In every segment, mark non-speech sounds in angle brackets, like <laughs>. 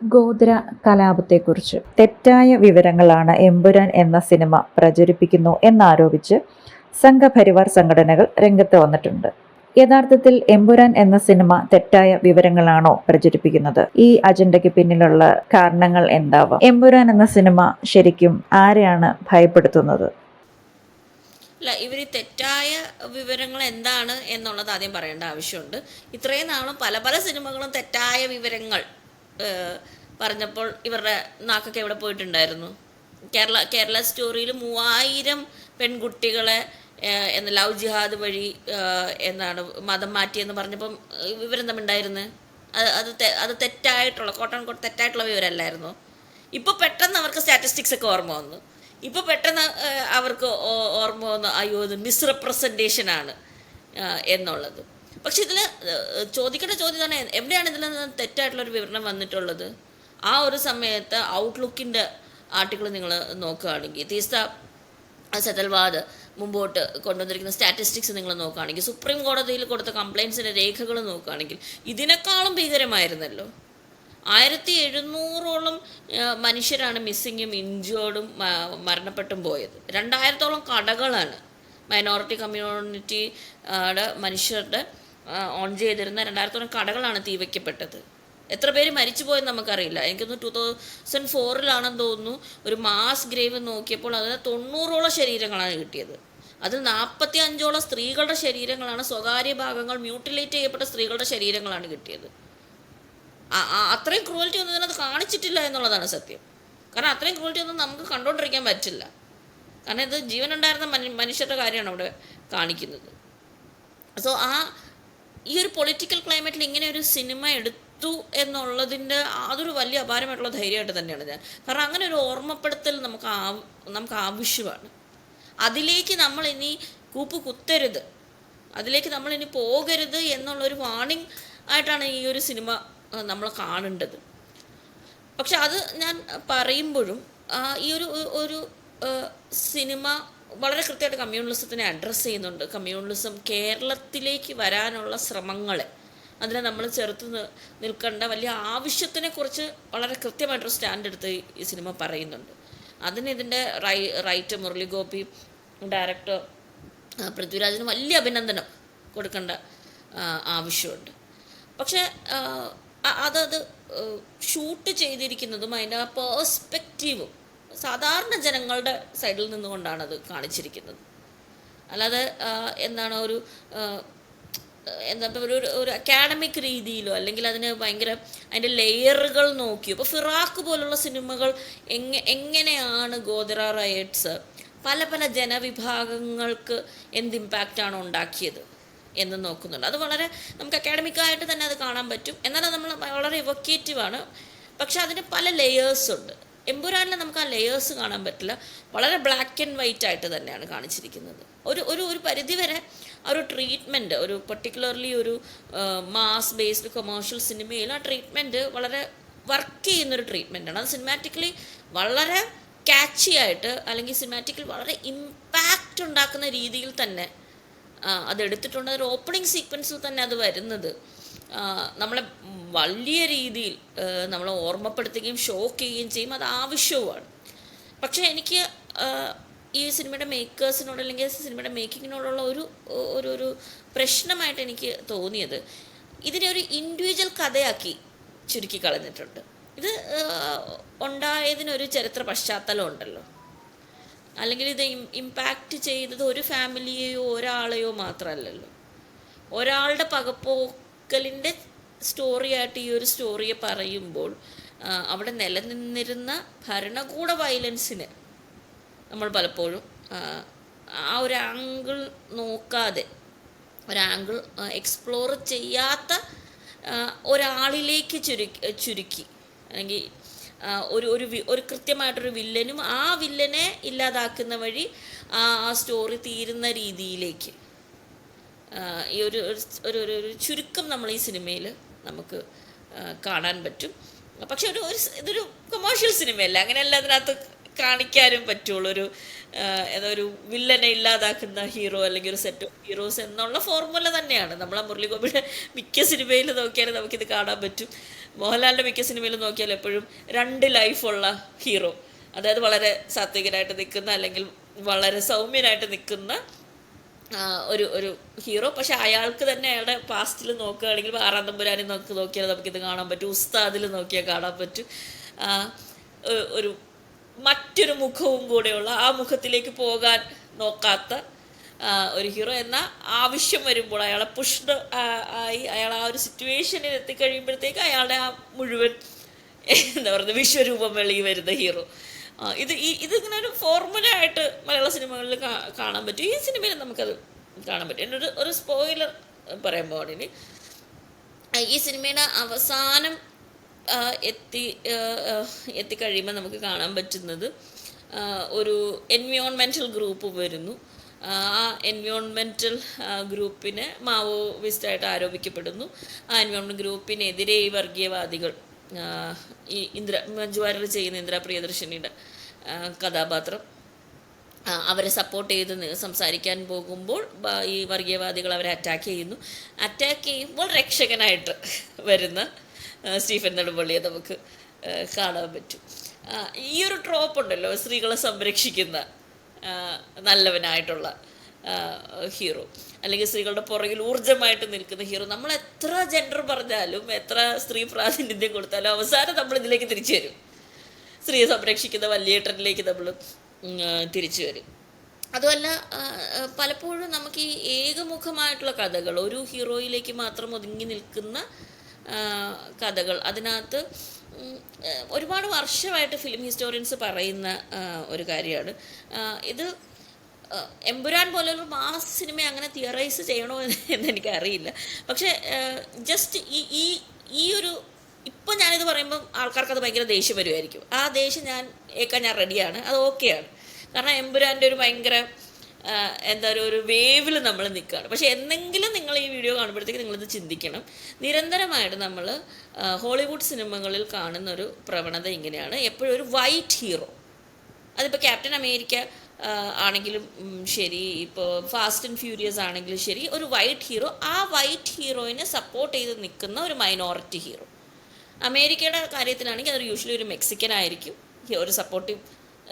ഗോത്ര കലാപത്തെക്കുറിച്ച്. തെറ്റായ വിവരങ്ങളാണ് എമ്പുരാൻ എന്ന സിനിമ പ്രചരിപ്പിക്കുന്നു എന്നാരോപിച്ച് സംഘപരിവാർ സംഘടനകൾ രംഗത്ത് വന്നിട്ടുണ്ട്. യഥാർത്ഥത്തിൽ എമ്പുരാൻ എന്ന സിനിമ തെറ്റായ വിവരങ്ങളാണോ പ്രചരിപ്പിക്കുന്നത്? ഈ അജണ്ടയ്ക്ക് പിന്നിലുള്ള കാരണങ്ങൾ എന്താവാം? എമ്പുരാൻ എന്ന സിനിമ ശരിക്കും ആരെയാണ് ഭയപ്പെടുത്തുന്നത്? അല്ല ഇവർ തെറ്റായ വിവരങ്ങൾ എന്താണ് എന്നുള്ളത് ആദ്യം പറയേണ്ട ആവശ്യമുണ്ട്. ഇത്രയും നാളും പല പല സിനിമകളും തെറ്റായ വിവരങ്ങൾ പറഞ്ഞപ്പോൾ ഇവരുടെ നാക്കൊക്കെ എവിടെ പോയിട്ടുണ്ടായിരുന്നു? കേരള കേരള സ്റ്റോറിയിൽ മൂവായിരം പെൺകുട്ടികളെ എന്ന എന്ന് ലവ് ജിഹാദ് വഴി ഏഹ്, എന്താണ് മതം മാറ്റിയെന്ന് പറഞ്ഞപ്പം ഏഹ്, വിവരം അത് അത് അത് തെറ്റായിട്ടുള്ള കോട്ടൺ കോട്ട് തെറ്റായിട്ടുള്ള വിവരമല്ലായിരുന്നു ഇപ്പോൾ പെട്ടെന്ന് അവർക്ക് സ്റ്റാറ്റിസ്റ്റിക്സ് ഒക്കെ ഓർമ്മ വന്നു. ഇപ്പോൾ പെട്ടെന്ന് അവർക്ക് ഓർമ്മ വന്നു അയ്യോ ഇത് മിസ്റെപ്രസെന്റേഷനാണ് എന്നുള്ളത്. പക്ഷെ ഇതിൽ ചോദിക്കേണ്ട ചോദ്യം തന്നെ എവിടെയാണ് ഇതിൽ നിന്ന് തെറ്റായിട്ടുള്ള ഒരു വിവരണം വന്നിട്ടുള്ളത്? ആ ഒരു സമയത്ത് ഔട്ട്ലുക്കിന്റെ ആർട്ടിക്കിൾ നിങ്ങൾ നോക്കുകയാണെങ്കിൽ തീസ്ത സെതൽവാദ് മുമ്പോട്ട് കൊണ്ടുവന്നിരിക്കുന്ന സ്റ്റാറ്റിസ്റ്റിക്സ് നിങ്ങൾ നോക്കുകയാണെങ്കിൽ സുപ്രീം കോടതിയിൽ കൊടുത്ത കംപ്ലയിൻസിന്റെ രേഖകൾ നോക്കുകയാണെങ്കിൽ ഇതിനേക്കാളും ഭീകരമായിരുന്നല്ലോ. ആയിരത്തി എഴുന്നൂറോളം മനുഷ്യരാണ് മിസ്സിങ്ങും ഇഞ്ചേർഡും മരണപ്പെട്ടും പോയത്. രണ്ടായിരത്തോളം കടകളാണ് മൈനോറിറ്റി കമ്മ്യൂണിറ്റിയുടെ മനുഷ്യരുടെ ഓൺ ചെയ്തിരുന്ന രണ്ടായിരത്തോളം കടകളാണ് തീ വയ്ക്കപ്പെട്ടത്. എത്ര പേര് മരിച്ചു പോയെന്ന് നമുക്കറിയില്ല. എനിക്കൊന്ന് ടൂ തൗസൻഡ് ഫോറിലാണെന്ന് തോന്നുന്നു. ഒരു മാസ് ഗ്രേവ് നോക്കിയപ്പോൾ അതിന് തൊണ്ണൂറോളം ശരീരങ്ങളാണ് കിട്ടിയത്. അതിൽ നാൽപ്പത്തി അഞ്ചോളം സ്ത്രീകളുടെ ശരീരങ്ങളാണ് സ്വകാര്യ ഭാഗങ്ങൾ മ്യൂട്ടിലേറ്റ് ചെയ്യപ്പെട്ട സ്ത്രീകളുടെ ശരീരങ്ങളാണ് കിട്ടിയത്. അത്രയും ക്രൂവൽറ്റി ഒന്നും ഇതിനകത്ത് കാണിച്ചിട്ടില്ല എന്നുള്ളതാണ് സത്യം. കാരണം അത്രയും ക്രൂവൽറ്റി ഒന്നും നമുക്ക് കണ്ടുകൊണ്ടിരിക്കാൻ പറ്റില്ല. കാരണം ഇത് ജീവനുണ്ടായിരുന്ന മനു മനുഷ്യരുടെ കാര്യമാണ് അവിടെ കാണിക്കുന്നത്. സോ ആ ഈ ഒരു പൊളിറ്റിക്കൽ ക്ലൈമറ്റിൽ ഇങ്ങനെ ഒരു സിനിമ എടുത്തു എന്നുള്ളതിന്റെ അതൊരു വലിയ അപാരമായിട്ടുള്ള ധൈര്യമായിട്ട് തന്നെയാണ് ഞാൻ. കാരണം അങ്ങനെ ഒരു ഓർമ്മപ്പെടുത്തൽ നമുക്ക് നമുക്ക് ആവശ്യമാണ്. അതിലേക്ക് നമ്മൾ ഇനി കൂപ്പ് കുത്തരുത്. അതിലേക്ക് നമ്മൾ ഇനി പോകരുത് എന്നുള്ളൊരു വാണിംഗ് ആയിട്ടാണ് ഈ ഒരു സിനിമ നമ്മൾ കാണേണ്ടത്. പക്ഷെ അത് ഞാൻ പറയുമ്പോഴും ഈ ഒരു ഒരു സിനിമ വളരെ കൃത്യമായിട്ട് കമ്മ്യൂണലിസത്തിനെ അഡ്രസ്സ് ചെയ്യുന്നുണ്ട്. കമ്മ്യൂണലിസം കേരളത്തിലേക്ക് വരാനുള്ള ശ്രമങ്ങളെ. അതിനെ നമ്മൾ ചെറുത്ത് നിൽക്കേണ്ട വലിയ ആവശ്യത്തിനെക്കുറിച്ച് വളരെ കൃത്യമായിട്ടൊരു സ്റ്റാൻഡ് എടുത്ത് ഈ- സിനിമ പറയുന്നുണ്ട്. അതിന് ഇതിന്റെ റൈ റൈറ്റർ മുരളിഗോപി ഡയറക്ടർ പൃഥ്വിരാജിന് വലിയ അഭിനന്ദനം കൊടുക്കേണ്ട ആവശ്യമുണ്ട്. പക്ഷേ അതത് ഷൂട്ട് ചെയ്തിരിക്കുന്നതും അതിന്റെ ആ പേഴ്സ്പെക്റ്റീവും സാധാരണ ജനങ്ങളുടെ സൈഡിൽ നിന്നുകൊണ്ടാണ് അത് കാണിച്ചിരിക്കുന്നത്. അല്ലാതെ എന്താണ് ഒരു എന്താ ഒരു ഒരു- അക്കാഡമിക് രീതിയിലോ അല്ലെങ്കിൽ അതിന് ഭയങ്കര അതിന്റെ ലെയറുകൾ നോക്കിയോ. ഇപ്പോൾ ഫിറാക്ക് പോലുള്ള സിനിമകൾ എങ്ങ എങ്ങനെയാണ് ഗോദറ റയറ്റ്സ് പല പല ജനവിഭാഗങ്ങൾക്ക് എന്ത് ഇമ്പാക്റ്റാണ് ഉണ്ടാക്കിയത് എന്ന് നോക്കുന്നുണ്ട്. അത് വളരെ നമുക്ക് അക്കാഡമിക്കായിട്ട് തന്നെ അത് കാണാൻ പറ്റും. എന്നാൽ നമ്മൾ വളരെ ഇവൊക്കേറ്റീവാണ് പക്ഷെ അതിന് പല ലെയേഴ്സ് ഉണ്ട്. എമ്പുരാനിൽ നമുക്ക് ആ ലെയേഴ്സ് കാണാൻ പറ്റില്ല. വളരെ ബ്ലാക്ക് ആൻഡ് വൈറ്റ് ആയിട്ട് തന്നെയാണ് കാണിച്ചിരിക്കുന്നത്. ഒരു ഒരു ഒരു പരിധിവരെ ആ ഒരു ട്രീറ്റ്മെന്റ് ഒരു പെർട്ടിക്കുലർലി ഒരു മാസ് ബേസ്ഡ് കൊമേഴ്ഷ്യൽ സിനിമയിൽ ആ ട്രീറ്റ്മെന്റ് വളരെ വർക്ക് ചെയ്യുന്നൊരു ട്രീറ്റ്മെന്റാണ് അത് സിനിമാറ്റിക്കലി വളരെ ക്യാച്ചി ആയിട്ട് അല്ലെങ്കിൽ സിനിമാറ്റിക്കലി വളരെ ഇമ്പാക്റ്റ് ഉണ്ടാക്കുന്ന രീതിയിൽ തന്നെ അത് അതെടുത്തിട്ടുണ്ട്. ഒരു ഓപ്പണിംഗ് സീക്വൻസിൽ തന്നെ അത് വരുന്നത്. നമ്മളെ വലിയ രീതിയിൽ നമ്മളെ ഓർമ്മപ്പെടുത്തുകയും ഷോക്ക് ചെയ്യുകയും ചെയ്യും. അത് ആവശ്യവുമാണ്. പക്ഷേ എനിക്ക് ഈ സിനിമയുടെ മേക്കേഴ്സിനോട് അല്ലെങ്കിൽ സിനിമയുടെ മേക്കിങ്ങിനോടുള്ള ഒരു ഒരു ഒരു പ്രശ്നമായിട്ട് എനിക്ക് തോന്നിയത് ഇതിനെ ഒരു ഇൻഡിവിജ്വൽ കഥയാക്കി ചുരുക്കി കളഞ്ഞിട്ടുണ്ട്. ഇത് ഉണ്ടായതിനൊരു ചരിത്ര പശ്ചാത്തലം ഉണ്ടല്ലോ. അല്ലെങ്കിൽ ഇത് ഇമ്പാക്റ്റ് ചെയ്തത് ഒരു ഫാമിലിയെയോ ഒരാളെയോ മാത്രമല്ലല്ലോ. ഒരാളുടെ പകപ്പോക്കലിന്റെ സ്റ്റോറിയായിട്ട് ഈ ഒരു സ്റ്റോറിയെ പറയുമ്പോൾ അവിടെ നിലനിന്നിരുന്ന ഭരണകൂട വയലൻസിന് നമ്മൾ പലപ്പോഴും ആ, ഒരു ആംഗിൾ നോക്കാതെ ഒരു ആംഗിൾ എക്സ്പ്ലോർ ചെയ്യാത്ത ഒരാളിലേക്ക് ചുരുക്കി ചുരുക്കി. അല്ലെങ്കിൽ ഒരു ഒരു ഒരു കൃത്യമായിട്ടൊരു വില്ലനും ആ വില്ലനെ ഇല്ലാതാക്കുന്ന വഴി ആ സ്റ്റോറി തീരുന്ന രീതിയിലേക്ക്. ഈ ഒരു ഒരു- ഒരു ചുരുക്കം നമ്മൾ ഈ സിനിമയിൽ നമുക്ക് കാണാൻ പറ്റും. പക്ഷെ ഒരു ഒരു ഇതൊരു കൊമേഴ്ഷ്യൽ സിനിമയല്ല. അങ്ങനെയല്ല അതിനകത്ത് കാണിക്കാനും പറ്റുള്ളൂ ഒരു ഏതോ ഒരു വില്ലനെ ഇല്ലാതാക്കുന്ന ഹീറോ അല്ലെങ്കിൽ ഒരു സെറ്റ് ഓഫ് ഹീറോസ് എന്നുള്ള ഫോർമുല തന്നെയാണ്. നമ്മളെ മുരളിഗോപിയുടെ മിക്ക സിനിമയിൽ നോക്കിയാലും നമുക്കിത് കാണാൻ പറ്റും. മോഹൻലാലിന്റെ മിക്ക സിനിമയിൽ നോക്കിയാൽ എപ്പോഴും രണ്ട് ലൈഫുള്ള ഹീറോ അതായത് വളരെ സാത്വികനായിട്ട് നിൽക്കുന്ന അല്ലെങ്കിൽ വളരെ സൗമ്യനായിട്ട് നിൽക്കുന്ന ഒരു ഒരു ഹീറോ പക്ഷെ അയാൾക്ക് തന്നെ അയാളുടെ പാസ്റ്റിൽ നോക്കുകയാണെങ്കിൽ ആറാം തമ്പുരാനിൽ നോക്കി നോക്കിയാൽ നമുക്കിത് കാണാൻ പറ്റും. ഉസ്താദിൽ നോക്കിയാൽ കാണാൻ പറ്റും. ഒരു മറ്റൊരു മുഖവും കൂടെയുള്ള ആ മുഖത്തിലേക്ക് പോകാൻ നോക്കാത്ത ഒരു ഹീറോ എന്നാൽ ആവശ്യം വരുമ്പോൾ അയാളെ പുഷ്ഡ് ആയി അയാൾ ആ ഒരു സിറ്റുവേഷനിൽ എത്തിക്കഴിയുമ്പോഴത്തേക്ക് അയാളുടെ ആ മുഴുവൻ എന്താ പറയുക വിശ്വരൂപം വെളിയിൽ വരുന്ന ഹീറോ ഇത് ഈ ഇതിങ്ങനെ ഒരു ഫോർമുല ആയിട്ട് മലയാള സിനിമകളിൽ കാണാൻ പറ്റും. ഈ സിനിമയിൽ നമുക്കത് കാണാൻ പറ്റും. എന്റെ ഒരു സ്പോയിലർ പറയാൻ ഇനി. ഈ സിനിമയുടെ അവസാനം എത്തി എത്തിക്കഴിയുമ്പോൾ നമുക്ക് കാണാൻ പറ്റുന്നത് ഒരു എൻവിയോൺമെന്റൽ ഗ്രൂപ്പ് വരുന്നു. ആ എൻവിയോൺമെന്റൽ ഗ്രൂപ്പിനെ മാവോയിസ്റ്റായിട്ട് ആരോപിക്കപ്പെടുന്നു. ആ എൻവിയോൺമെന്റ് ഗ്രൂപ്പിനെതിരെ ഈ വർഗീയവാദികൾ ഈ ഇന്ദ്ര മഞ്ജു വാര്യർ ചെയ്യുന്ന ഇന്ദ്ര പ്രിയദർശിനിയുടെ കഥാപാത്രം. അവരെ സപ്പോർട്ട് ചെയ്ത് സംസാരിക്കാൻ പോകുമ്പോൾ ഈ വർഗീയവാദികൾ അവരെ അറ്റാക്ക് ചെയ്യുന്നു. അറ്റാക്ക് ചെയ്യുമ്പോൾ രക്ഷകനായിട്ട് വരുന്ന സ്റ്റീഫൻ നെടുമ്പള്ളിയെ നമുക്ക് കാണാൻ പറ്റും. ഈ ഒരു ട്രോപ്പ് ഉണ്ടല്ലോ സ്ത്രീകളെ സംരക്ഷിക്കുന്ന നല്ലവനായിട്ടുള്ള ഹീറോ. അല്ലെങ്കിൽ സ്ത്രീകളുടെ പുറകിൽ ഊർജമായിട്ട് നിൽക്കുന്ന ഹീറോ. നമ്മൾ എത്ര ജെൻഡർ പറഞ്ഞാലും എത്ര സ്ത്രീ പ്രാതിനിധ്യം കൊടുത്താലും അവസാനം നമ്മൾ ഇതിലേക്ക് തിരിച്ചു വരും. സ്ത്രീയെ സംരക്ഷിക്കുന്ന വല്യേട്ടനിലേക്ക് നമ്മൾ തിരിച്ചു വരും. അതുമല്ല പലപ്പോഴും നമുക്ക് ഈ ഏകമുഖമായിട്ടുള്ള കഥകൾ ഒരു ഹീറോയിലേക്ക് മാത്രം ഒതുങ്ങി നിൽക്കുന്ന കഥകൾ. അതിനകത്ത് ഒരുപാട് വർഷമായിട്ട് ഫിലിം ഹിസ്റ്റോറിയൻസ് പറയുന്ന ഒരു കാര്യമാണ്. ഇത് എമ്പുരാൻ പോലൊരു മാസ് സിനിമ അങ്ങനെ തിയറൈസ് ചെയ്യണോ എന്ന് <laughs> എനിക്കറിയില്ല പക്ഷേ ജസ്റ്റ് ഈ ഈ ഈ ഒരു ഇപ്പം ഞാനിത് പറയുമ്പം ആൾക്കാർക്ക് അത് ഭയങ്കര ദേഷ്യം വരുമായിരിക്കും ആ ദേഷ്യം ഞാൻ ഏക്കാൻ ഞാൻ റെഡിയാണ് അത് ഓക്കെയാണ് കാരണം എമ്പുരാന്റെ ഒരു ഭയങ്കര എന്താ പറയുക ഒരു വേവിൽ നമ്മൾ നിൽക്കുകയാണ് പക്ഷേ എന്തെങ്കിലും നിങ്ങൾ ഈ വീഡിയോ കാണുമ്പോഴത്തേക്ക് നിങ്ങളിത് ചിന്തിക്കണം. നിരന്തരമായിട്ട് നമ്മൾ ഹോളിവുഡ് സിനിമകളിൽ കാണുന്ന ഒരു പ്രവണത ഇങ്ങനെയാണ്. എപ്പോഴും ഒരു വൈറ്റ് ഹീറോ അതിപ്പോൾ ക്യാപ്റ്റൻ അമേരിക്ക ആണെങ്കിലും ശരി ഇപ്പോൾ ഫാസ്റ്റ് ആൻഡ് ഫ്യൂരിയസ് ആണെങ്കിലും ശരി ഒരു വൈറ്റ് ഹീറോ ആ വൈറ്റ് ഹീറോയിനെ സപ്പോർട്ട് ചെയ്ത് നിൽക്കുന്ന ഒരു മൈനോറിറ്റി ഹീറോ അമേരിക്കയുടെ കാര്യത്തിലാണെങ്കിൽ അത് യൂഷ്വലി ഒരു മെക്സിക്കൻ ആയിരിക്കും ഒരു സപ്പോർട്ടീവ്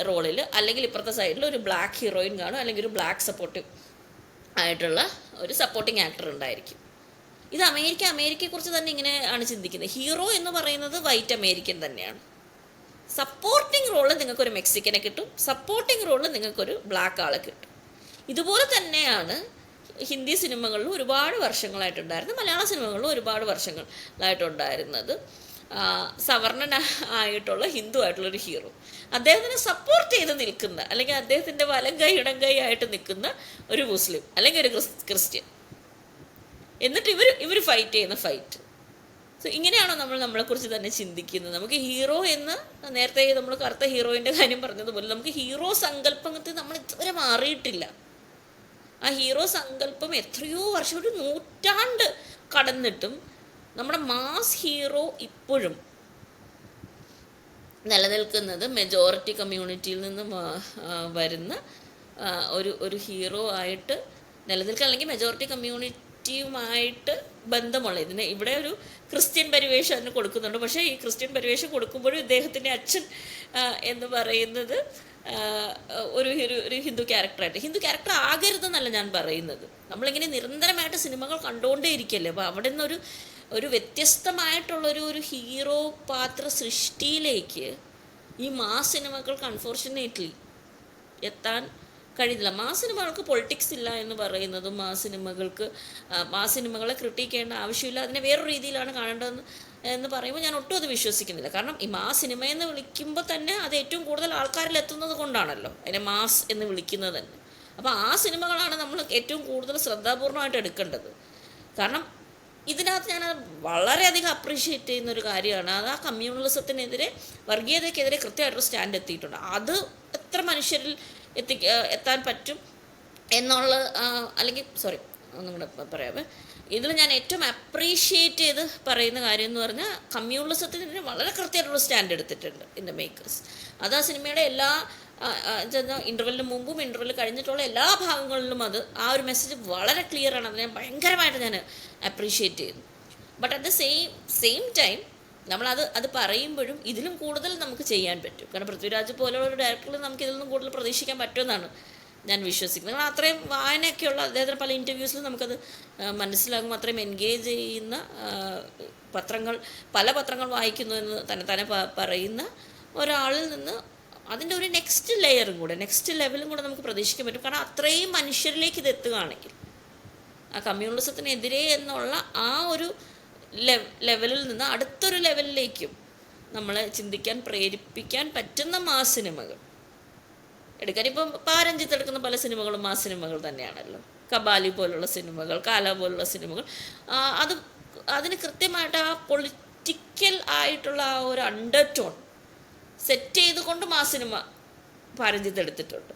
റോളിൽ അല്ലെങ്കിൽ ഇപ്പുറത്തെ സൈഡിൽ ഒരു ബ്ലാക്ക് ഹീറോയിൻ കാണും അല്ലെങ്കിൽ ഒരു ബ്ലാക്ക് സപ്പോർട്ടീവ് ആയിട്ടുള്ള ഒരു സപ്പോർട്ടിങ് ആക്ടർ ഉണ്ടായിരിക്കും. ഇത് അമേരിക്ക അമേരിക്കയെക്കുറിച്ച് തന്നെ ഇങ്ങനെയാണ് ചിന്തിക്കുന്നത്. ഹീറോ എന്ന് പറയുന്നത് വൈറ്റ് അമേരിക്കൻ തന്നെയാണ്. സപ്പോർട്ടിംഗ് റോളിൽ നിങ്ങൾക്കൊരു മെക്സിക്കനെ കിട്ടും. സപ്പോർട്ടിംഗ് റോളിൽ നിങ്ങൾക്കൊരു ബ്ലാക്ക് ആളെ കിട്ടും. ഇതുപോലെ തന്നെയാണ് ഹിന്ദി സിനിമകളിലും ഒരുപാട് വർഷങ്ങളായിട്ടുണ്ടായിരുന്നത്. മലയാള സിനിമകളിലും ഒരുപാട് വർഷങ്ങളായിട്ടുണ്ടായിരുന്നത്. സവർണന ആയിട്ടുള്ള ഹിന്ദു ആയിട്ടുള്ള ഒരു ഹീറോ അദ്ദേഹത്തിനെ സപ്പോർട്ട് ചെയ്ത് നിൽക്കുന്ന അല്ലെങ്കിൽ അദ്ദേഹത്തിന്റെ വലം കൈ ഇടം കൈ ആയിട്ട് നിൽക്കുന്ന ഒരു മുസ്ലിം അല്ലെങ്കിൽ ഒരു ക്രിസ്ത്യൻ. എന്നിട്ട് ഇവർ ഇവർ ഫൈറ്റ് ചെയ്യുന്ന ഫൈറ്റ് സോ ഇങ്ങനെയാണോ നമ്മൾ നമ്മളെക്കുറിച്ച് തന്നെ ചിന്തിക്കുന്നത്? നമുക്ക് ഹീറോ എന്ന് നേരത്തെ നമ്മൾ കറുത്ത ഹീറോയിന്റെ കാര്യം പറഞ്ഞതുപോലെ നമുക്ക് ഹീറോ സങ്കല്പത്തിൽ നമ്മൾ ഇതുവരെ മാറിയിട്ടില്ല. ആ ഹീറോ സങ്കല്പം എത്രയോ വർഷം ഒരു നൂറ്റാണ്ട് കടന്നിട്ടും നമ്മുടെ മാസ് ഹീറോ ഇപ്പോഴും നിലനിൽക്കുന്നത് മെജോറിറ്റി കമ്മ്യൂണിറ്റിയിൽ നിന്നും വരുന്ന ഒരു ഒരു ഹീറോ ആയിട്ട് നിലനിൽക്കുക അല്ലെങ്കിൽ മെജോറിറ്റി കമ്മ്യൂണിറ്റിയുമായിട്ട് ബന്ധമുള്ള ഇതിന് ഇവിടെ ഒരു ക്രിസ്ത്യൻ പരിവേഷം അതിന് കൊടുക്കുന്നുണ്ട്. പക്ഷേ ഈ ക്രിസ്ത്യൻ പരിവേഷം കൊടുക്കുമ്പോഴും ഇദ്ദേഹത്തിന്റെ അച്ഛൻ എന്ന് പറയുന്നത് ഒരു ഒരു ഹിന്ദു ക്യാരക്ടറായിട്ട്. ഹിന്ദു ക്യാരക്ടർ ആകരുതെന്നല്ല ഞാൻ പറയുന്നത്. നമ്മളിങ്ങനെ നിരന്തരമായിട്ട് സിനിമകൾ കണ്ടുകൊണ്ടേ ഇരിക്കല്ലേ അപ്പോൾ അവിടെ നിന്നൊരു ഒരു വ്യത്യസ്തമായിട്ടുള്ളൊരു ഒരു ഹീറോ പാത്ര സൃഷ്ടിയിലേക്ക് ഈ മാ സിനിമകൾക്ക് അൺഫോർച്ചുനേറ്റ്ലി എത്താൻ കഴിയുന്നില്ല മാ സിനിമകൾക്ക് പൊളിറ്റിക്സ് ഇല്ല എന്ന് പറയുന്നതും മാ സിനിമകൾക്ക് മാ സിനിമകളെ ക്രിട്ടിക്ക് ചെയ്യേണ്ട ആവശ്യമില്ല അതിനെ വേറൊരു രീതിയിലാണ് കാണേണ്ടതെന്ന് എന്ന് പറയുമ്പോൾ ഞാൻ ഒട്ടും അത് വിശ്വസിക്കുന്നില്ല. കാരണം ഈ മാ സിനിമ എന്ന് വിളിക്കുമ്പോൾ തന്നെ അത് ഏറ്റവും കൂടുതൽ ആൾക്കാരിൽ എത്തുന്നത് കൊണ്ടാണല്ലോ അതിനെ മാസ് എന്ന് വിളിക്കുന്നത് തന്നെ. അപ്പോൾ ആ സിനിമകളാണ് നമ്മൾ ഏറ്റവും കൂടുതൽ ശ്രദ്ധാപൂർവമായിട്ട് എടുക്കേണ്ടത്. കാരണം ഇതിനകത്ത് ഞാൻ വളരെയധികം അപ്രീഷിയേറ്റ് ചെയ്യുന്ന ഒരു കാര്യമാണ്. അത് ആ കമ്മ്യൂണലിസത്തിനെതിരെ വർഗീയതയ്ക്കെതിരെ കൃത്യമായിട്ടൊരു സ്റ്റാൻഡ് എത്തിയിട്ടുണ്ട്. അത് എത്ര മനുഷ്യരിൽ എത്തി എത്താൻ പറ്റും എന്നുള്ള അല്ലെങ്കിൽ സോറി ഒന്നും കൂടെ പറയാമേ ഇതിൽ ഞാൻ ഏറ്റവും അപ്രീഷിയേറ്റ് ചെയ്ത് പറയുന്ന കാര്യം എന്ന് പറഞ്ഞാൽ കമ്മ്യൂണിസത്തിന് വളരെ കൃത്യമായിട്ടുള്ള സ്റ്റാൻഡ് എടുത്തിട്ടുണ്ട് ഇൻ ദ മേക്കേഴ്സ് അത് ആ സിനിമയുടെ എല്ലാ ഇന്റർവെല്ലിന് മുമ്പും ഇന്റർവെൽ കഴിഞ്ഞിട്ടുള്ള എല്ലാ ഭാഗങ്ങളിലും അത് ആ ഒരു മെസ്സേജ് വളരെ ക്ലിയർ ആണ്. അത് ഞാൻ ഭയങ്കരമായിട്ട് ഞാൻ അപ്രീഷിയേറ്റ് ചെയ്യുന്നു. But at the same same time നമ്മളത് അത് പറയുമ്പോഴും ഇതിലും കൂടുതൽ നമുക്ക് ചെയ്യാൻ പറ്റും. കാരണം പൃഥ്വിരാജ് പോലെയുള്ള ഒരു ഡയറക്ടറിൽ നമുക്ക് ഇതിൽ നിന്നും കൂടുതൽ പ്രതീക്ഷിക്കാൻ പറ്റുമെന്നാണ് ഞാൻ വിശ്വസിക്കുന്നത്. നിങ്ങൾ അത്രയും വായനയൊക്കെയുള്ള അദ്ദേഹത്തിന് പല ഇന്റർവ്യൂസിലും നമുക്കത് മനസ്സിലാകും. അത്രയും എൻഗേജ് ചെയ്യുന്ന പത്രങ്ങൾ പല പത്രങ്ങൾ വായിക്കുന്നു എന്ന് തന്നെ തന്നെ പറയുന്ന ഒരാളിൽ നിന്ന് അതിന്റെ ഒരു നെക്സ്റ്റ് ലെയറും കൂടെ നെക്സ്റ്റ് ലെവലും കൂടെ നമുക്ക് പ്രതീക്ഷിക്കാൻ പറ്റും. കാരണം അത്രയും മനുഷ്യരിലേക്ക് ഇത് എത്തുകയാണെങ്കിൽ ആ കമ്മ്യൂണിസത്തിനെതിരെ എന്നുള്ള ആ ഒരു ലെവലിൽ നിന്ന് അടുത്തൊരു ലെവലിലേക്കും നമ്മളെ ചിന്തിക്കാൻ പ്രേരിപ്പിക്കാൻ പറ്റുന്ന മാ സിനിമകൾ. എടുക്കാൻ ഇപ്പം പാരഞ്ചിത്ത് എടുക്കുന്ന പല സിനിമകളും മാ സിനിമകൾ തന്നെയാണല്ലോ. കബാലി പോലുള്ള സിനിമകൾ കാല പോലുള്ള സിനിമകൾ. അത് അതിന് കൃത്യമായിട്ട് ആ പൊളിറ്റിക്കൽ ആയിട്ടുള്ള ആ ഒരു അണ്ടർ ടോൺ സെറ്റ് ചെയ്തുകൊണ്ടും ആ സിനിമ പാരഞ്ചിത്ത് എടുത്തിട്ടുണ്ട്.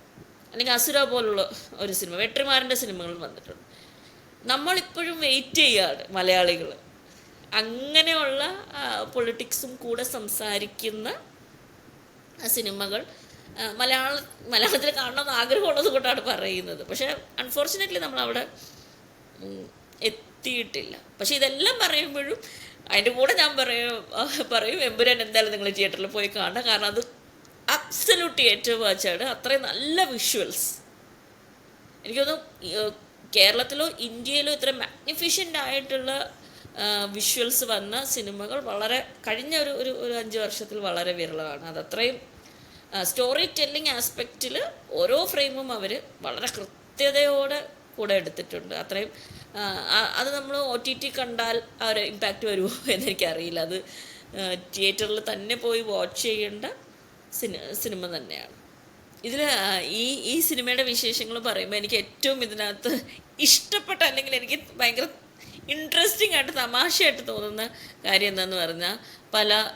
അല്ലെങ്കിൽ അസുര പോലുള്ള ഒരു സിനിമ വെട്രിമാരന്റെ സിനിമകൾ വന്നിട്ടുണ്ട്. നമ്മളിപ്പോഴും വെയിറ്റ് ചെയ്യാറ് മലയാളികൾ അങ്ങനെയുള്ള പൊളിറ്റിക്സും കൂടെ സംസാരിക്കുന്ന സിനിമകൾ മലയാള മലയാളത്തിൽ കാണണമെന്ന് ആഗ്രഹമുള്ളത് കൊണ്ടാണ് പറയുന്നത്. പക്ഷേ അൺഫോർച്ചുനേറ്റ്ലി നമ്മളവിടെ എത്തിയിട്ടില്ല. പക്ഷേ ഇതെല്ലാം പറയുമ്പോഴും അതിന്റെ കൂടെ ഞാൻ പറയും പറയും എമ്പുരാൻ എന്തായാലും നിങ്ങൾ തിയേറ്ററിൽ പോയി കാണണം. കാരണം അത് അബ്സല്യൂട്ട് ഏറ്റവും വാച്ചാണ്. അത്രയും നല്ല വിഷ്വൽസ് എനിക്കൊന്നും കേരളത്തിലോ ഇന്ത്യയിലോ ഇത്ര മാഗ്നിഫിഷ്യന്റ് ആയിട്ടുള്ള വിഷ്വൽസ് വന്ന സിനിമകൾ വളരെ കഴിഞ്ഞ ഒരു ഒരു ഒരു അഞ്ച് വർഷത്തിൽ വളരെ വിരളമാണ്. അതത്രയും സ്റ്റോറി ടെല്ലിംഗ് ആസ്പെക്റ്റിൽ ഓരോ ഫ്രെയിമും അവർ വളരെ കൃത്യതയോടെ കൂടെ എടുത്തിട്ടുണ്ട്. അത്രയും അത് നമ്മൾ ഒ ടി ടി കണ്ടാൽ ആ ഒരു ഇമ്പാക്റ്റ് വരുമോ എന്നെനിക്കറിയില്ല. അത് തിയേറ്ററിൽ തന്നെ പോയി വാച്ച് ചെയ്യേണ്ട സിനി സിനിമ തന്നെയാണ്. ഇതിൽ ഈ ഈ സിനിമയുടെ വിശേഷങ്ങൾ പറയുമ്പോൾ എനിക്ക് ഏറ്റവും ഇതിനകത്ത് ഇഷ്ടപ്പെട്ട അല്ലെങ്കിൽ എനിക്ക് ഭയങ്കര ഇൻട്രസ്റ്റിംഗ് ആയിട്ട് തമാശയായിട്ട് തോന്നുന്ന കാര്യം എന്താന്ന് പറഞ്ഞാൽ പല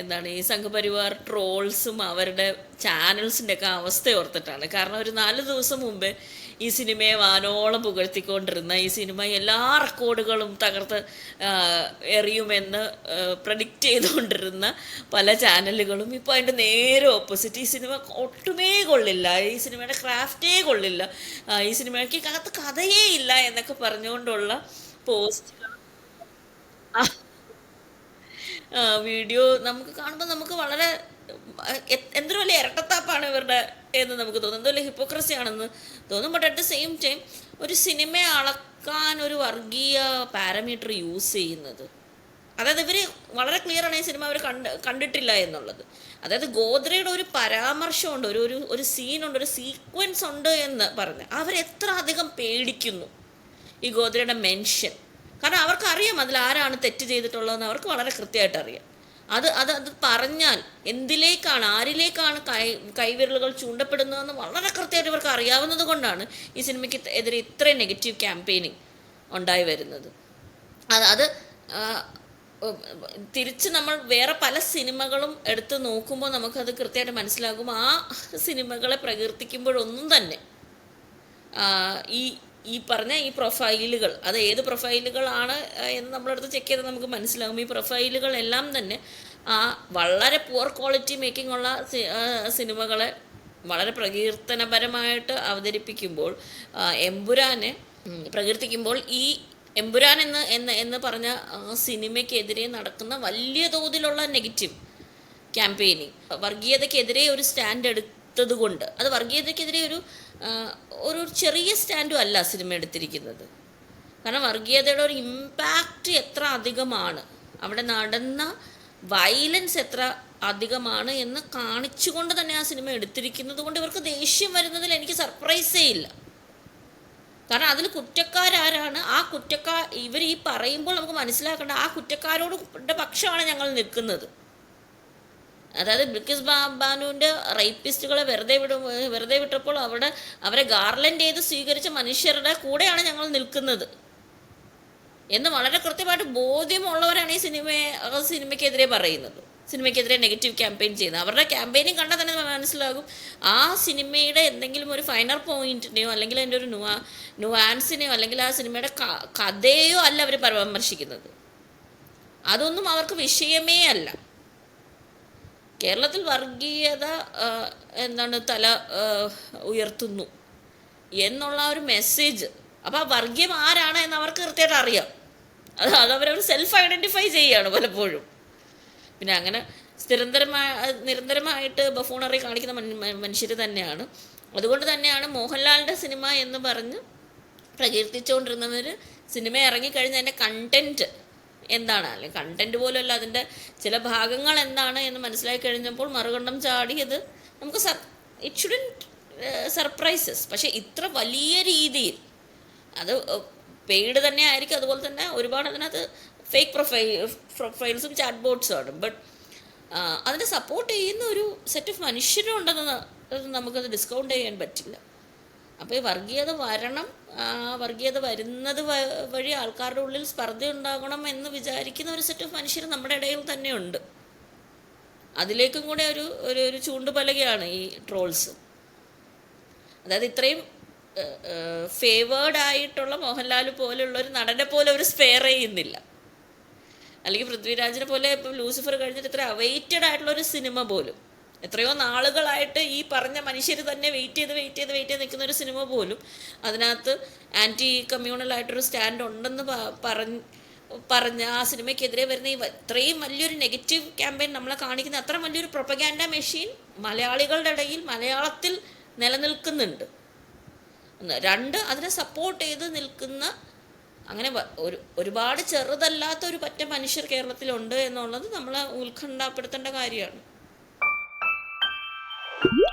എന്താണ് ഈ സംഘപരിവാർ ട്രോൾസും അവരുടെ ചാനൽസിന്റെ ഒക്കെ അവസ്ഥ ഓർത്തിട്ടാണ്. കാരണം ഒരു നാല് ദിവസം മുമ്പ് ഈ സിനിമയെ വാനോളം പുകഴ്ത്തിക്കൊണ്ടിരുന്ന ഈ സിനിമ എല്ലാ റെക്കോർഡുകളും തകർത്ത് എറിയുമെന്ന് പ്രഡിക്റ്റ് ചെയ്തുകൊണ്ടിരുന്ന പല ചാനലുകളും ഇപ്പോൾ അതിന്റെ നേരെ ഓപ്പോസിറ്റ് ഈ സിനിമ ഒട്ടുമേ കൊള്ളില്ല. ഈ സിനിമയുടെ ക്രാഫ്റ്റേ കൊള്ളില്ല. ഈ സിനിമയ്ക്ക് അകത്ത് കഥയേ ഇല്ല എന്നൊക്കെ പറഞ്ഞുകൊണ്ടുള്ള പോസ്റ്റുകൾ വീഡിയോ നമുക്ക് കാണുമ്പോൾ നമുക്ക് വളരെ എന്തൊരു വലിയ ഇരട്ടത്താപ്പാണ് ഇവരുടെ എന്ന് നമുക്ക് തോന്നും. എന്തോ വലിയ ഹിപ്പോക്രസി ആണെന്ന് തോന്നും. But at the same time ഒരു സിനിമയെ അളക്കാൻ ഒരു വർഗീയ പാരമീറ്റർ യൂസ് ചെയ്യുന്നത്. അതായത് ഇവർ വളരെ ക്ലിയർ ആണ് ഈ സിനിമ അവർ കണ്ട് കണ്ടിട്ടില്ല എന്നുള്ളത്. അതായത് ഗോദ്രയുടെ ഒരു പരാമർശമുണ്ട് ഒരു ഒരു സീനുണ്ട് ഒരു സീക്വൻസ് ഉണ്ട് എന്ന് പറഞ്ഞ് അവരെത്ര അധികം പേടിക്കുന്നു. ഈ ഗോദ്രയുടെ മെൻഷൻ. കാരണം അവർക്ക് അറിയാം അതിൽ ആരാണ് തെറ്റ് ചെയ്തിട്ടുള്ളതെന്ന് അവർക്ക് വളരെ കൃത്യമായിട്ട് അറിയാം. അത് അത് അത് പറഞ്ഞാൽ എന്തിലേക്കാണ് ആരിലേക്കാണ് കൈ കൈവിരലുകൾ ചൂണ്ടപ്പെടുന്നതെന്ന് വളരെ കൃത്യമായിട്ട് ഇവർക്ക് അറിയാവുന്നത് കൊണ്ടാണ് ഈ സിനിമയ്ക്ക് എതിരെ ഇത്രയും നെഗറ്റീവ് ക്യാമ്പയിനിങ് ഉണ്ടായി വരുന്നത്. അത് അത് തിരിച്ച് നമ്മൾ വേറെ പല സിനിമകളും എടുത്ത് നോക്കുമ്പോൾ നമുക്കത് കൃത്യമായിട്ട് മനസ്സിലാകും. ആ സിനിമകളെ പ്രകീർത്തിക്കുമ്പോഴൊന്നും തന്നെ ഈ ഈ പറഞ്ഞ ഈ പ്രൊഫൈലുകൾ അത് ഏത് പ്രൊഫൈലുകളാണ് എന്ന് നമ്മളടുത്ത് ചെക്ക് ചെയ്താൽ നമുക്ക് മനസ്സിലാകും. ഈ പ്രൊഫൈലുകൾ എല്ലാം തന്നെ ആ വളരെ പുവർ ക്വാളിറ്റി മേക്കിംഗ് ഉള്ള സിനിമകളെ വളരെ പ്രകീർത്തനപരമായിട്ട് അവതരിപ്പിക്കുമ്പോൾ എമ്പുരാനെ പ്രകീർത്തിക്കുമ്പോൾ ഈ എമ്പുരാൻ എന്ന് എന്ന് എന്ന് പറഞ്ഞ സിനിമയ്ക്കെതിരെ നടക്കുന്ന വലിയ തോതിലുള്ള നെഗറ്റീവ് ക്യാമ്പയിനിങ് വർഗീയതയ്ക്കെതിരെ ഒരു സ്റ്റാൻഡ് എടുത്തത് കൊണ്ട് അത് വർഗീയതയ്ക്കെതിരെ ഒരു ഒരു ചെറിയ സ്റ്റാൻഡും അല്ല സിനിമ എടുത്തിരിക്കുന്നത്. കാരണം വർഗീയതയുടെ ഒരു ഇമ്പാക്റ്റ് എത്ര അധികമാണ് അവിടെ നടന്ന വയലൻസ് എത്ര അധികമാണ് എന്ന് കാണിച്ചുകൊണ്ട് തന്നെ ആ സിനിമ എടുത്തിരിക്കുന്നത് കൊണ്ട് ഇവർക്ക് ദേഷ്യം വരുന്നതിൽ എനിക്ക് സർപ്രൈസേ ഇല്ല. കാരണം അതിൽ കുറ്റക്കാരാരാണ് ആ കുറ്റക്കാർ ഇവർ ഈ പറയുമ്പോൾ നമുക്ക് മനസ്സിലാക്കേണ്ട ആ കുറ്റക്കാരോട് പക്ഷമാണ് ഞങ്ങൾ നിൽക്കുന്നത്. അതായത് ബിൽക്കിസ് ബാനുവിന്റെ റേപ്പിസ്റ്റുകളെ വെറുതെ വിടും വെറുതെ വിട്ടപ്പോൾ അവിടെ അവരെ ഗാർലൻഡ് ചെയ്ത് സ്വീകരിച്ച മനുഷ്യരുടെ കൂടെയാണ് ഞങ്ങൾ നിൽക്കുന്നത്. എന്ന് വളരെ കൃത്യമായിട്ട് ബോധ്യമുള്ളവരാണ് ഈ സിനിമയെ സിനിമയ്ക്കെതിരെ പറയുന്നത്. സിനിമയ്ക്കെതിരെ നെഗറ്റീവ് ക്യാമ്പയിൻ ചെയ്യുന്നത്. അവരുടെ ക്യാമ്പയിനിങ് കണ്ടാൽ തന്നെ മനസ്സിലാകും ആ സിനിമയുടെ എന്തെങ്കിലും ഒരു ഫൈനൽ പോയിന്റിനെയോ അല്ലെങ്കിൽ അതിന്റെ ഒരു നുവാ നുവാൻസിനെയോ അല്ലെങ്കിൽ ആ സിനിമയുടെ കഥയോ അല്ല അവർ പരാമർശിക്കുന്നത്. അതൊന്നും അവർക്ക് വിഷയമേ അല്ല. കേരളത്തിൽ വർഗീയത എന്താണ് തല ഉയർത്തുന്നു എന്നുള്ള ഒരു മെസ്സേജ് അപ്പോൾ ആ വർഗീയം ആരാണ് എന്ന് അവർക്ക് കൃത്യമായിട്ട് അറിയാം. അത് അതവരവർ സെൽഫ് ഐഡന്റിഫൈ ചെയ്യുകയാണ് പലപ്പോഴും. പിന്നെ അങ്ങനെ സ്ഥിരന്തരമായ നിരന്തരമായിട്ട് ബഫൂണറി കാണിക്കുന്ന മനുഷ്യർ തന്നെയാണ്. അതുകൊണ്ട് തന്നെയാണ് മോഹൻലാലിന്റെ സിനിമ എന്ന് പറഞ്ഞ് പ്രകീർത്തിച്ചുകൊണ്ടിരുന്നവർ സിനിമ ഇറങ്ങിക്കഴിഞ്ഞ അതിന്റെ കണ്ടന്റ് എന്താണ്? അല്ലെങ്കിൽ കണ്ടന്റ് പോലുമല്ല. അതിന്റെ ചില ഭാഗങ്ങൾ എന്താണ് എന്ന് മനസ്സിലാക്കി കഴിഞ്ഞപ്പോൾ മറുകണ്ഠം ചാടിയത് നമുക്ക് സർ ഇറ്റ് ഷുഡൻ സർപ്രൈസസ് പക്ഷേ ഇത്ര വലിയ രീതിയിൽ അത് പെയ്ഡ് തന്നെ ആയിരിക്കും. അതുപോലെ തന്നെ ഒരുപാട് അതിനകത്ത് ഫേക്ക് പ്രൊഫൈൽ പ്രൊഫൈൽസും ചാറ്റ് ബോട്ട്സും ആണ്. ബട്ട് അതിനെ സപ്പോർട്ട് ചെയ്യുന്ന ഒരു സെറ്റ് ഓഫ് മനുഷ്യരുണ്ടെന്ന് നമുക്കത് ഡിസ്കൗണ്ട് ചെയ്യാൻ പറ്റില്ല. അപ്പോൾ ഈ വർഗീയത വരണം വർഗീയത വരുന്നത് വഴി ആൾക്കാരുടെ ഉള്ളിൽ സ്പർദ്ധ ഉണ്ടാകണം എന്ന് വിചാരിക്കുന്ന ഒരു സെറ്റ് ഓഫ് മനുഷ്യർ നമ്മുടെ ഇടയിൽ തന്നെയുണ്ട്. അതിലേക്കും കൂടെ ഒരു ഒരു ഒരു ചൂണ്ടുപലകയാണ് ഈ ട്രോൾസ് അതായത് ഇത്രയും ഫേവേർഡ് ആയിട്ടുള്ള മോഹൻലാൽ പോലെയുള്ള ഒരു നടനെ പോലെ അവർ സ്പെയർ ചെയ്യുന്നില്ല. അല്ലെങ്കിൽ പൃഥ്വിരാജിനെ പോലെ ഇപ്പം ലൂസിഫർ കഴിഞ്ഞിട്ട് ഇത്ര അവൈറ്റഡ് ആയിട്ടുള്ള ഒരു സിനിമ പോലും. എത്രയോ നാളുകളായിട്ട് ഈ പറഞ്ഞ മനുഷ്യർ തന്നെ വെയിറ്റ് ചെയ്ത് വെയിറ്റ് ചെയ്ത് വെയിറ്റ് ചെയ്ത് നിൽക്കുന്ന ഒരു സിനിമ പോലും അതിനകത്ത് ആന്റി കമ്മ്യൂണൽ ആയിട്ടൊരു സ്റ്റാൻഡ് ഉണ്ടെന്ന് പറഞ്ഞ് പറഞ്ഞ ആ സിനിമയ്ക്കെതിരെ വരുന്ന ഈ ഇത്രയും വലിയൊരു നെഗറ്റീവ് ക്യാമ്പയിൻ നമ്മളെ കാണിക്കുന്ന അത്ര വലിയൊരു പ്രൊപ്പഗാൻഡ മെഷീൻ മലയാളികളുടെ ഇടയിൽ മലയാളത്തിൽ നിലനിൽക്കുന്നുണ്ട്. രണ്ട് അതിനെ സപ്പോർട്ട് ചെയ്ത് നിൽക്കുന്ന അങ്ങനെ ഒരു ഒരുപാട് ചെറുതല്ലാത്ത ഒരു പറ്റ മനുഷ്യർ കേരളത്തിലുണ്ട് എന്നുള്ളത് നമ്മളെ ഉത്കണ്ഠപ്പെടുത്തേണ്ട കാര്യമാണ്. Woo! <laughs>